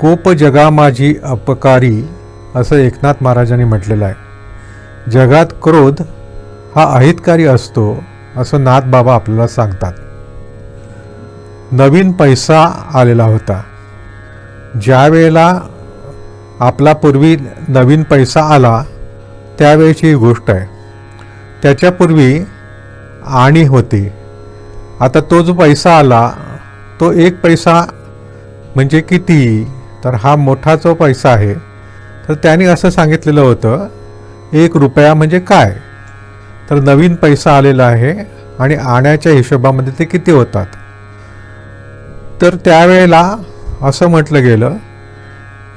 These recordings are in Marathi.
कोप जगा माझी अपकारी असं एकनाथ महाराजांनी म्हटलेलं आहे. जगात क्रोध हा अहितकारी असतो असं नाथ बाबा आपल्याला सांगतात. नवीन पैसा आलेला होता. ज्या वेळेला आपला पूर्वी नवीन पैसा आला त्यावेळेची ही गोष्ट आहे. त्याच्यापूर्वी आणि होती. आता तो जो पैसा आला तो एक पैसा म्हणजे किती? तर हा मोठा जो पैसा आहे तर त्याने असं सांगितलेलं होतं एक रुपया म्हणजे काय? तर नवीन पैसा आलेला आहे आणि आण्याच्या हिशोबामध्ये ते किती होतात? तर त्यावेळेला असं म्हटलं गेलं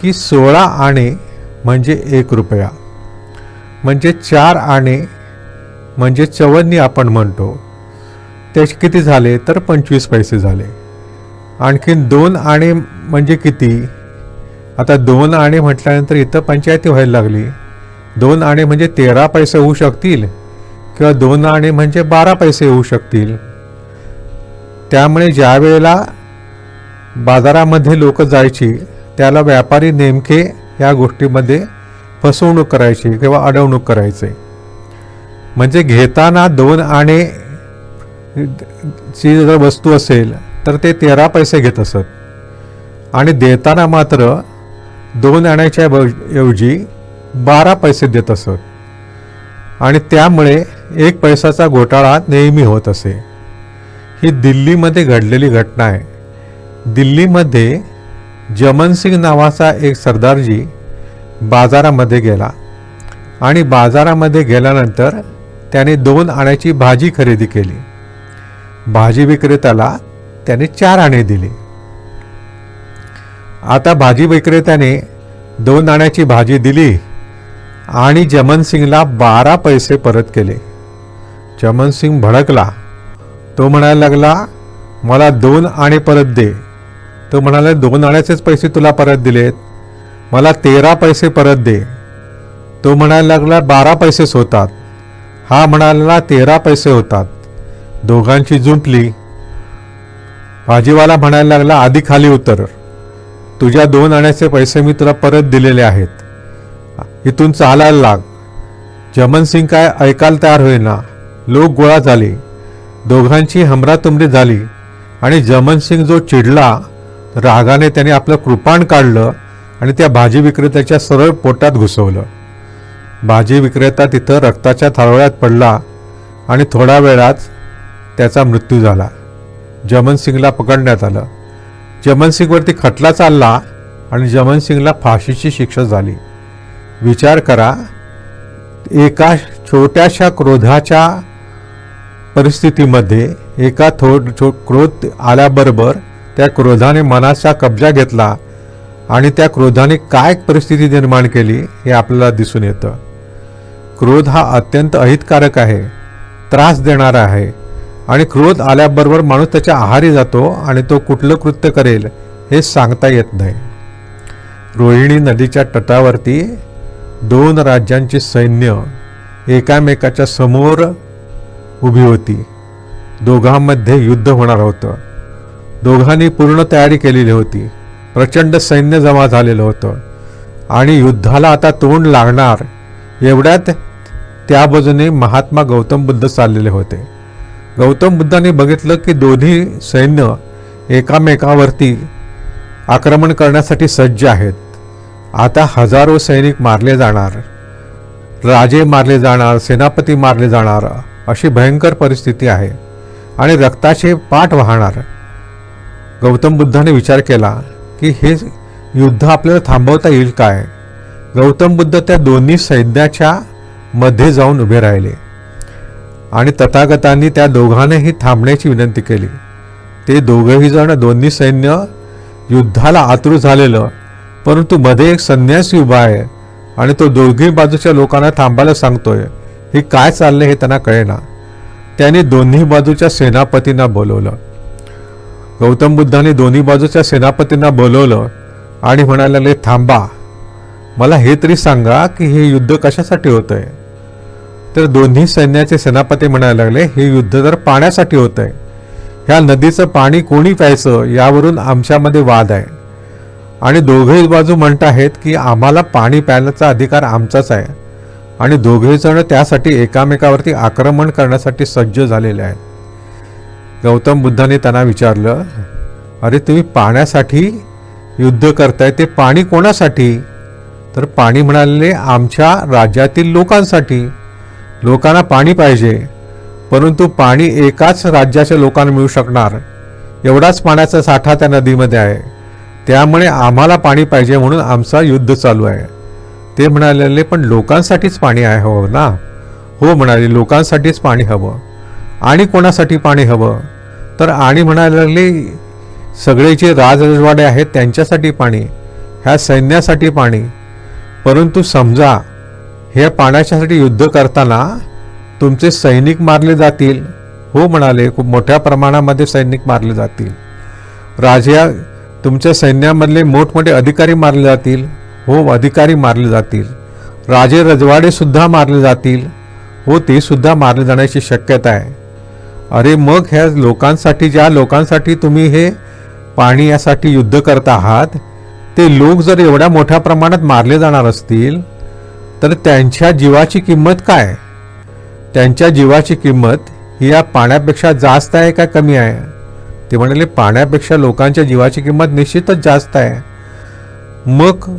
की सोळा आणे म्हणजे एक रुपया. म्हणजे चार आणे म्हणजे चवन्नी आपण म्हणतो. त्याचे किती झाले? तर पंचवीस पैसे झाले. आणखीन दोन आणे म्हणजे किती? आता दोन आणे म्हटल्यानंतर इथं पंचायती व्हायला लागली. दोन आणे म्हणजे तेरा पैसे होऊ शकतील किंवा दोन आणे म्हणजे बारा पैसे होऊ शकतील. त्यामुळे ज्या वेळेला बाजारामध्ये लोक जायची त्याला व्यापारी नेमके या गोष्टीमध्ये फसवणूक करायची किंवा अडवणूक करायचे. म्हणजे घेताना दोन आणे ची जर वस्तू असेल तर ते तेरा पैसे घेत असत. आणि देताना मात्र दोन आण्याच्या ब- ऐवजी बारा पैसे देत असत. आणि त्यामुळे एक पैसाचा घोटाळा नेहमी होत असे. ही दिल्लीमध्ये घडलेली घटना आहे. दिल्लीमध्ये जमनसिंग नावाचा एक सरदारजी बाजारामध्ये गेला. आणि बाजारामध्ये गेल्यानंतर त्याने दोन आण्याची भाजी खरेदी केली. भाजी विक्रेत्याला त्याने चार आणे दिली. आता भाजी विक्रेत्याने दोन आण्याची भाजी दिली आणि जमन सिंगला बारा पैसे परत केले. जमनसिंग भडकला. तो म्हणायला लागला मला दोन आणे परत दे. तो म्हणाला दोन आण्याचेच पैसे तुला परत दिलेत. मला तेरा पैसे परत दे. तो म्हणायला लागला बारा पैसेच होतात. हा म्हणाला तेरा पैसे होतात. दोघांची जुंपली. भाजीवाला म्हणायला लागला आधी खाली उतर. तुझ्या दोन आण्याचे पैसे मी तुला परत दिलेले आहेत. इथून चालायला लाग. जमन सिंग काय ऐकायला तयार होईना. लोक गोळा झाले. दोघांची हमरातुमरी झाली. आणि जमन सिंग जो चिडला रागाने त्याने आपलं कृपाण काढलं आणि त्या भाजी विक्रेत्याच्या सरळ पोटात घुसवलं. भाजी विक्रेता तिथं रक्ताच्या थारोळ्यात पडला आणि थोड्या वेळात त्याचा मृत्यू झाला. जमन सिंगला पकडण्यात आलं. जमन सिंगवरती खटला चालला आणि जमन सिंगला फाशीची शिक्षा झाली. विचार करा एका छोट्याशा क्रोधाच्या परिस्थितीमध्ये एका थो छो क्रोध आल्याबरोबर त्या क्रोधाने मनाचा कब्जा घेतला आणि त्या क्रोधाने काय परिस्थिती निर्माण केली हे आपल्याला दिसून येतं. क्रोध हा अत्यंत अहितकारक आहे त्रास देणारा आहे. आणि क्रोध आल्याबरोबर माणूस त्याच्या आहारी जातो आणि तो कुठलं कृत्य करेल हे सांगता येत नाही. रोहिणी नदीच्या तटावरती दोन राज्यांची सैन्य एकामेकाच्या समोर उभी होती. दोघांमध्ये युद्ध होणार होतं. दोघांनी पूर्ण तयारी केलेली होती. प्रचंड सैन्य जमा झालेलं होतं. आणि युद्धाला आता तोंड लागणार एवढ्यात त्या बाजूने महात्मा गौतम बुद्ध चाललेले होते. गौतम बुद्धाने बघितलं की दोन्ही सैन्य एकामेकावरती आक्रमण करण्यासाठी सज्ज आहेत. आता हजारो सैनिक मारले जाणार राजे मारले जाणार सेनापती मारले जाणार अशी भयंकर परिस्थिती आहे आणि रक्ताचे पाठ वाहणार. गौतम बुद्धाने विचार केला की हे युद्ध आपल्याला थांबवता येईल काय? गौतम बुद्ध त्या दोन्ही सैन्याच्या मध्ये जाऊन उभे राहिले. आणि तथागतांनी त्या दोघांनाही थांबण्याची विनंती केली. ते दोघंही जण दोन्ही सैन्य युद्धाला आतुर झालेलं परंतु मध्ये एक संन्यासी उभा आहे आणि तो दोघी बाजूच्या लोकांना थांबायला सांगतोय हे काय चाललंय हे त्यांना कळेना. त्याने दोन्ही बाजूच्या सेनापतींना बोलवलं. गौतम बुद्धाने दोन्ही बाजूच्या सेनापतींना बोलवलं आणि म्हणायला थांबा. मला हे तरी सांगा की हे युद्ध कशासाठी होतंय? तर दोन्ही सैन्याचे सेनापती म्हणायला लागले हे युद्ध तर पाण्यासाठी होतंय. ह्या नदीचं पाणी कोणी प्यायचं यावरून आमच्यामध्ये वाद आहे. आणि दोघेही बाजू म्हणत आहेत की आम्हाला पाणी प्यायण्याचा अधिकार आमचाच आहे. आणि दोघे जण त्यासाठी एकामेकावरती आक्रमण करण्यासाठी सज्ज झालेले आहेत. गौतम बुद्धाने त्यांना विचारलं अरे तुम्ही पाण्यासाठी युद्ध करताय ते पाणी कोणासाठी? तर पाणी म्हणाले आमच्या राज्यातील लोकांसाठी. लोकांना पाणी पाहिजे परंतु पाणी एकाच राज्याच्या लोकांना मिळू शकणार. एवढाच पाण्याचा साठा त्या नदीमध्ये आहे. त्यामुळे आम्हाला पाणी पाहिजे म्हणून आमचा युद्ध चालू आहे. ते म्हणाले पण लोकांसाठीच पाणी आहे हवं ना? हो म्हणाले लोकांसाठीच पाणी हवं. आणि कोणासाठी पाणी हवं? तर आणि म्हणायला लागले सगळे जे राजरजवाडे आहेत त्यांच्यासाठी पाणी ह्या सैन्यासाठी पाणी. परंतु समजा हे पाण्याच्यासाठी युद्ध करताना तुमचे सैनिक मारले जातील हो म्हणाले खूप मोठ्या प्रमाणामध्ये सैनिक मारले जातील. राजा तुमच्या सैन्यामधले मोठमोठे अधिकारी मारले जातील हो अधिकारी मारले जातील. राजे रजवाडेसुद्धा मारले जातील हो ते सुद्धा मारले जाण्याची शक्यता आहे. अरे मग ह्या लोकांसाठी ज्या लोकांसाठी तुम्ही हे पाणी यासाठी युद्ध करत आहात ते लोक जर एवढ्या मोठ्या प्रमाणात मारले जाणार असतील तर त्यांच्या जीवाची किंमत काय? त्यांच्या जीवाची किंमत ही या पाण्यापेक्षा जास्त आहे का कमी आहे? ते म्हणाले पाण्यापेक्षा लोकांच्या जीवाची किंमत निश्चितच जास्त आहे. मग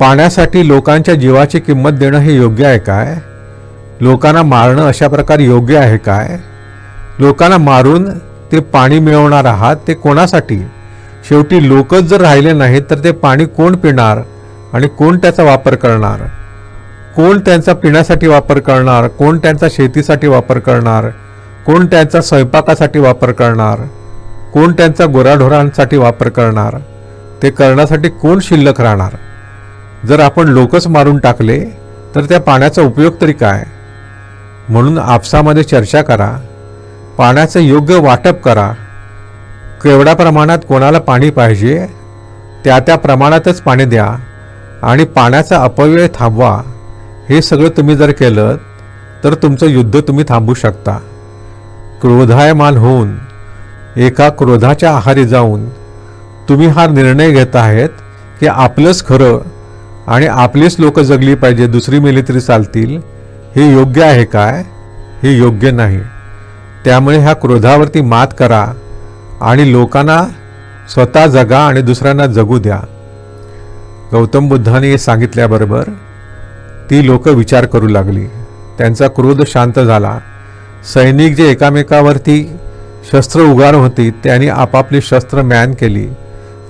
पाण्यासाठी लोकांच्या जीवाची किंमत देणं हे योग्य आहे काय? लोकांना मारणं अशा प्रकारे योग्य आहे काय? लोकांना मारून ते पाणी मिळवणार आहात ते कोणासाठी? शेवटी लोकच जर राहिले नाहीत तर ते पाणी कोण पिणार आणि कोण त्याचा वापर करणार? कोण त्यांचा पिण्यासाठी वापर करणार कोण त्यांचा शेतीसाठी वापर करणार कोण त्यांचा स्वयंपाकासाठी वापर करणार कोण त्यांचा गुराढोरांसाठी वापर करणार ते करण्यासाठी कोण शिल्लक राहणार? जर आपण लोकच मारून टाकले तर त्या पाण्याचा उपयोग तरी काय? म्हणून आपसामध्ये चर्चा करा पाण्याचं योग्य वाटप करा. केवढ्या प्रमाणात कोणाला पाणी पाहिजे त्या त्या प्रमाणातच पाणी द्या आणि पाण्याचा अपव्यय थांबवा. हे सगळं तुम्ही जर केलं तर तुमचं युद्ध तुम्ही थांबू शकता. क्रोधायमान होऊन एका क्रोधाच्या आहारी जाऊन तुम्ही हा निर्णय घेत आहेत की आपलंच खरं आणि आपलीच लोक जगली पाहिजे दुसरी मेली तरी चालतील हे योग्य आहे काय? हे योग्य नाही. त्यामुळे ह्या क्रोधावरती मात करा आणि लोकांना स्वतः जगा आणि दुसऱ्यांना जगू द्या. गौतम बुद्धाने हे सांगितल्याबरोबर ती लोक विचार करू लागली. त्यांचा क्रोध शांत झाला. सैनिक जे एकामेकावरती शस्त्र उगार होती त्यांनी आपापली शस्त्र मॅन केली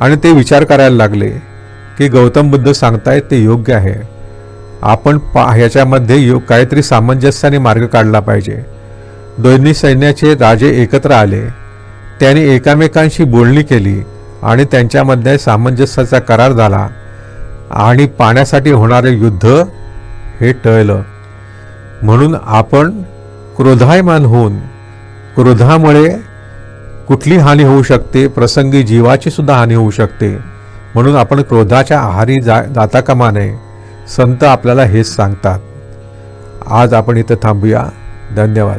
आणि ते विचार करायला लागले की गौतम बुद्ध सांगतायत ते योग्य आहे. आपण पा ह्याच्यामध्ये यो काहीतरी सामंजस्याने मार्ग काढला पाहिजे. दोन्ही सैन्याचे राजे एकत्र आले. त्यांनी एकामेकांशी बोलणी केली आणि त्यांच्यामध्ये सामंजस्याचा करार झाला. आणि पाण्यासाठी होणारे युद्ध हे टळलं. म्हणून आपण क्रोधायमान होऊन क्रोधामुळे कुठली हानी होऊ शकते? प्रसंगी जीवाची सुद्धा हानी होऊ शकते. म्हणून आपण क्रोधाच्या आहारी जा जाता कामा नये. संत आपल्याला हेच सांगतात. आज आपण इथं थांबूया. धन्यवाद.